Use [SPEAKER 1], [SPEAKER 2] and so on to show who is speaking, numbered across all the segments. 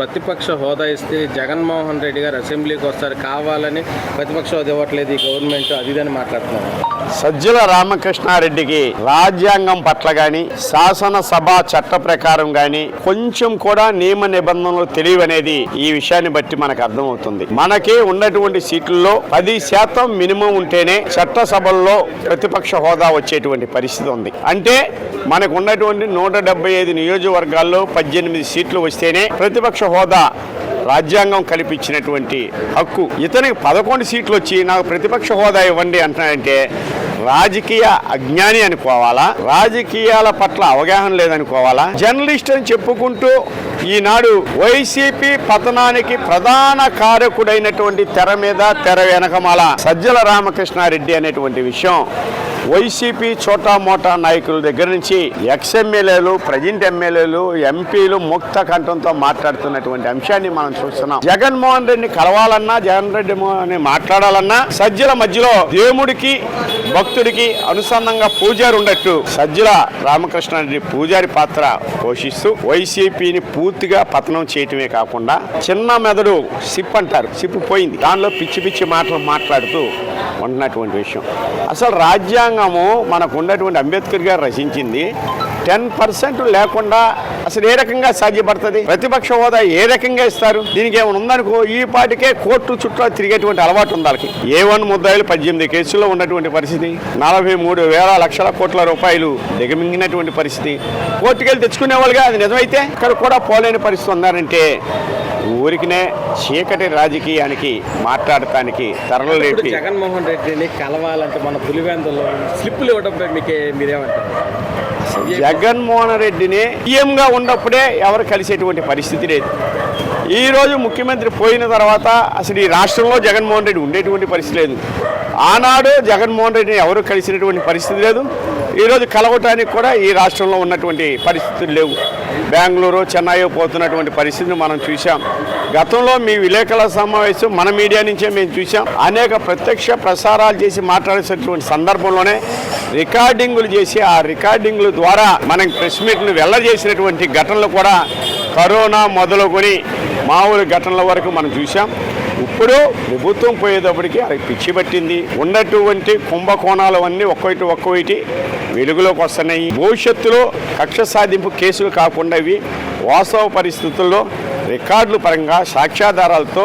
[SPEAKER 1] ప్రతిపక్ష హోదా ఇస్తే జగన్మోహన్ రెడ్డి గారు అసెంబ్లీకి వస్తారు. కావాలని ప్రతిపక్ష హోదా ఇవ్వట్లేదు ఈ గవర్నమెంట్. అది ఇదని మాట్లాడుతున్నారు
[SPEAKER 2] సజ్జల రామకృష్ణారెడ్డికి రాజ్యాంగం పట్ల గాని శాసనసభ చట్ట ప్రకారం గాని కొంచెం కూడా నియమ నిబంధనలు తెలియవనేది ఈ విషయాన్ని బట్టి మనకు అర్థమవుతుంది. మనకే ఉన్నటువంటి సీట్లలో పది శాతం మినిమం ఉంటేనే చట్టసభల్లో ప్రతిపక్ష హోదా వచ్చేటువంటి పరిస్థితి ఉంది. అంటే మనకు ఉన్నటువంటి నూట డెబ్బై ఐదు నియోజకవర్గాల్లో పద్దెనిమిది సీట్లు వస్తేనే ప్రతిపక్ష హోదా రాజ్యాంగం కల్పించినటువంటి హక్కు. ఇతనికి పదకొండు సీట్లు వచ్చి నాకు ప్రతిపక్ష హోదా ఇవ్వండి అంటున్నాడంటే రాజకీయ అజ్ఞాని అనుకోవాలా? రాజకీయాల పట్ల అవగాహన లేదనుకోవాలా? జర్నలిస్ట్ అని చెప్పుకుంటూ ఈనాడు వైసీపీ పతనానికి ప్రధాన కారకుడైనటువంటి తెర మీద తెర వెనకమాల సజ్జల రామకృష్ణారెడ్డి అనేటువంటి విషయం. వైసీపీ చోటా మోటా నాయకుల దగ్గర నుంచి ఎక్స్ఎమ్మెల్యేలు ప్రజెంట్ ఎమ్మెల్యేలు ఎంపీలు ముక్త కంఠంతో మాట్లాడుతున్నటువంటి అంశాన్ని మనం చూస్తున్నాం. జగన్మోహన్ రెడ్డిని కలవాలన్నా జగన్ రెడ్డి అని మాట్లాడాలన్నా సజ్జల మధ్యలో దేవుడికి భక్తుడికి అనుసంధంగా పూజారి ఉండట్టు సజ్జల రామకృష్ణారెడ్డి పూజారి పాత్ర పోషిస్తూ వైసీపీని పూర్తిగా పతనం చేయటమే కాకుండా చిన్న మెదడు సిప్ అంటారు సిప్ పోయింది. దానిలో పిచ్చి పిచ్చి మాటలు మాట్లాడుతూ ఉంటున్నటువంటి విషయం. అసలు రాజ్యాంగము మనకు ఉన్నటువంటి అంబేద్కర్ గారు రచించింది టెన్ పర్సెంట్ లేకుండా అసలు ఏ రకంగా సాధ్యపడుతుంది? ప్రతిపక్ష హోదా ఏ రకంగా ఇస్తారు? దీనికి ఏమైనా ఉందనుకో ఈ పాటికే కోర్టు చుట్టూ తిరిగేటువంటి అలవాటు ఉంది వాళ్ళకి. ఏ వన్ ముద్దాయిలు పద్దెనిమిది కేసుల్లో ఉన్నటువంటి పరిస్థితి నలభై మూడు వేల లక్షల కోట్ల రూపాయలు దిగమింగినటువంటి పరిస్థితి. కోర్టుకెళ్ళి తెచ్చుకునే వాళ్ళుగా అది నిజమైతే? ఇక్కడ కూడా పోలేని పరిస్థితి ఉన్నారంటే ఊరికినే చీకటి రాజకీయానికి మాట్లాడటానికి తరలలేపి
[SPEAKER 1] జగన్మోహన్ రెడ్డిని కలవాలంటే మన పులివెందులో స్లిప్పులు ఇవ్వడంపై మీకే మీరేమంటారు?
[SPEAKER 2] జగన్మోహన్ రెడ్డిని సీఎంగా ఉన్నప్పుడే ఎవరు కలిసేటువంటి పరిస్థితి లేదు. ఈ రోజు ముఖ్యమంత్రి పోయిన తర్వాత అసలు ఈ రాష్ట్రంలో జగన్మోహన్ రెడ్డి ఉండేటువంటి పరిస్థితి లేదు. ఆనాడు జగన్మోహన్ రెడ్డిని ఎవరు కలిసినటువంటి పరిస్థితి లేదు. ఈరోజు కలవటానికి కూడా ఈ రాష్ట్రంలో ఉన్నటువంటి పరిస్థితులు లేవు. బెంగళూరు చెన్నై పోతున్నటువంటి పరిస్థితిని మనం చూసాం గతంలో మీ విలేకరుల సమావేశం మన మీడియా నుంచే మేము చూసాం అనేక ప్రత్యక్ష ప్రసారాలు చేసి మాట్లాడేసినటువంటి సందర్భంలోనే రికార్డింగులు చేసి ఆ రికార్డింగుల ద్వారా మనం ప్రెస్ మీట్ను వెళ్ళజేసినటువంటి ఘటనలు కూడా కరోనా మొదలుకొని మామూలు ఘటనల వరకు మనం చూసాం ఇప్పుడు ప్రభుత్వం పోయేటప్పటికి అది పిచ్చి పట్టింది. ఉన్నటువంటి కుంభకోణాలు అన్నీ ఒక్కోటి ఒక్కొక్కటి వెలుగులోకి వస్తున్నాయి. భవిష్యత్తులో కక్ష సాధింపు కేసులు కాకుండా ఇవి వాస్తవ పరిస్థితుల్లో రికార్డుల పరంగా సాక్ష్యాధారాలతో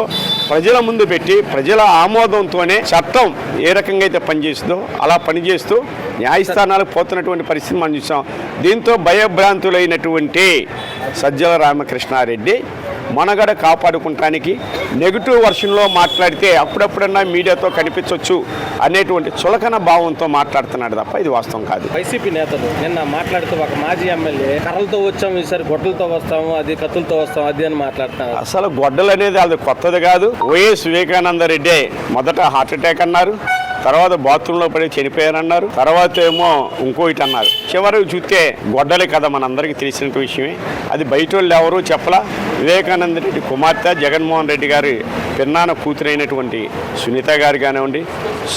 [SPEAKER 2] ప్రజల ముందు పెట్టి ప్రజల ఆమోదంతోనే చట్టం ఏ రకంగా అయితే పనిచేస్తుందో అలా పనిచేస్తూ న్యాయస్థానాలకు పోతున్నటువంటి పరిస్థితి మనం చూసాం. దీంతో భయభ్రాంతులైనటువంటి సజ్జల రామకృష్ణారెడ్డి మనగడ కాపాడుకుంటానికి నెగిటివ్ వర్షన్లో మాట్లాడితే అప్పుడప్పుడన్నా మీడియాతో కనిపించవచ్చు అనేటువంటి చులకన భావంతో మాట్లాడుతున్నాడు తప్ప ఇది వాస్తవం కాదు.
[SPEAKER 1] వైసీపీ నేతలు నిన్న మాట్లాడుతూ ఒక మాజీ ఎమ్మెల్యే కర్రలతో వచ్చాము ఈసారి గొడ్డలతో వస్తాము అది కత్తులతో వస్తాము అది అని మాట్లాడుతున్నారు.
[SPEAKER 2] అసలు గొడ్డలు అనేది అది కొత్తది కాదు. వైఎస్ వివేకానంద రెడ్డి మొదట హార్ట్ అటాక్ అన్నారు తర్వాత బాత్రూంలో పడి చనిపోయారన్నారు తర్వాత ఏమో ఇంకోటి అన్నారు. చివరికి చూస్తే గొడ్డలే కదా మనందరికీ తెలిసిన విషయమే. అది బయట వాళ్ళు ఎవరు చెప్పలా? వివేకానంద రెడ్డి కుమార్తె జగన్మోహన్ రెడ్డి గారి పిన్నాన కూతురైనటువంటి సునీత గారు కానివ్వండి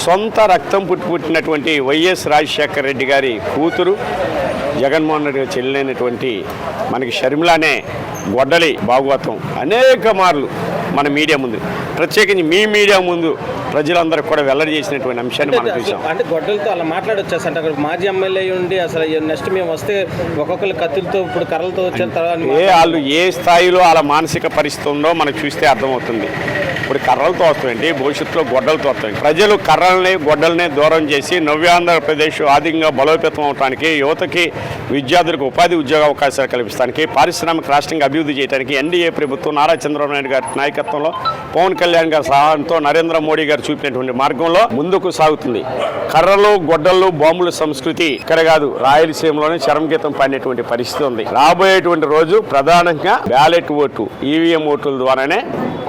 [SPEAKER 2] సొంత రక్తం పుట్టి పుట్టినటువంటి వైఎస్ రాజశేఖర రెడ్డి గారి కూతురు జగన్మోహన్ రెడ్డి గారి చెల్లెలైనటువంటి మనకి షర్మిలానే గొడ్డలి భాగవతం అనేక మార్లు మన మీడియా ముందు. ప్రత్యేకించి మీ మీడియా ముందు ప్రజలందరూ కూడా వెల్లడి చేసినటువంటి అంశాన్ని మనం చూసాం.
[SPEAKER 1] అంటే గొడ్డలతో అలా మాట్లాడొచ్చు? అంటే అక్కడ మాజీ ఎమ్మెల్యే ఉండి అసలు నెక్స్ట్ మేము వస్తే ఒక్కొక్కరు కత్తులతో ఇప్పుడు కర్రలతో వచ్చిన తర్వాత
[SPEAKER 2] ఏ వాళ్ళు ఏ స్థాయిలో వాళ్ళ మానసిక పరిస్థితి ఉందో మనకు చూస్తే అర్థమవుతుంది. ఇప్పుడు కర్రలతో తోస్తాయండి భవిష్యత్తులో గొడ్డలతో వస్తాయి ప్రజలు కర్రల్ని గొడ్డల్ని దూరం చేసి నవ్యాంధ్రప్రదేశ్ ఆర్థికంగా బలోపేతం అవడానికి యువతకి విద్యార్థులకు ఉపాధి ఉద్యోగ అవకాశాలు కల్పిస్తానికి పారిశ్రామిక రాష్ట్రంగా అభివృద్ధి చేయడానికి ఎన్డీఏ ప్రభుత్వం నారా చంద్రబాబు నాయుడు గారి నాయకత్వంలో పవన్ కళ్యాణ్ గారి సహాయంతో నరేంద్ర మోడీ గారు చూపినటువంటి మార్గంలో ముందుకు సాగుతుంది. కర్రలు గొడ్డలు బాంబుల సంస్కృతి ఇక్కడ కాదు రాయలసీమలోనే చరమగీతం పాడినటువంటి పరిస్థితి ఉంది. రాబోయేటువంటి రోజు ప్రధానంగా బ్యాలెట్ ఓటు ఈవీఎం ఓట్ల ద్వారానే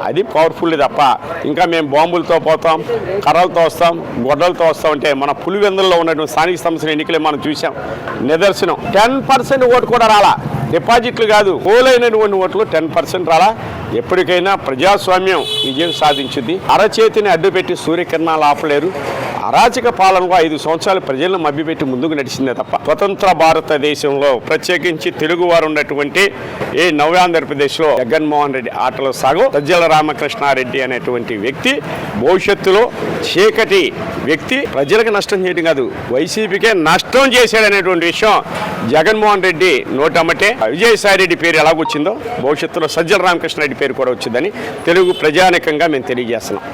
[SPEAKER 2] అది పవర్ఫుల్ తప్ప. ఇంకా మేము బాంబులతో పోతాం కర్రలతో వస్తాం గొడ్డలతో వస్తాం అంటే మన పులివెందుల్లో ఉన్నటువంటి స్థానిక సంస్థల ఎన్నికలే మనం చూసాం నిదర్శనం. టెన్ పర్సెంట్ ఓటు కూడా రాలా. డిపాజిట్లు కాదు పోలైనటువంటి ఓట్లు టెన్ పర్సెంట్ రాలా. ఎప్పటికైనా ప్రజాస్వామ్యం విజయం సాధించింది. అరచేతిని అడ్డుపెట్టి సూర్యకిరణాలు ఆపలేరు. అరాచక పాలనలో ఐదు సంవత్సరాలు ప్రజలను మభ్యపెట్టి ముందుకు నడిచిందే తప్ప స్వతంత్ర భారతదేశంలో ప్రత్యేకించి తెలుగు వారు ఉన్నటువంటి ఏ నవ్యాంధ్రప్రదేశ్లో జగన్మోహన్ రెడ్డి ఆటలో సాగు సజ్జల రామకృష్ణారెడ్డి అనేటువంటి వ్యక్తి భవిష్యత్తులో చీకటి వ్యక్తి ప్రజలకు నష్టం చేయడం కాదు వైసీపీకే నష్టం చేశాడనేటువంటి విషయం జగన్మోహన్ రెడ్డి నోటమ్మటే. విజయసాయి రెడ్డి పేరు ఎలాగొచ్చిందో భవిష్యత్తులో సజ్జల రామకృష్ణారెడ్డి పేరు కూడా వచ్చిందని తెలుగు ప్రజానికంగా మేము తెలియజేస్తున్నాం.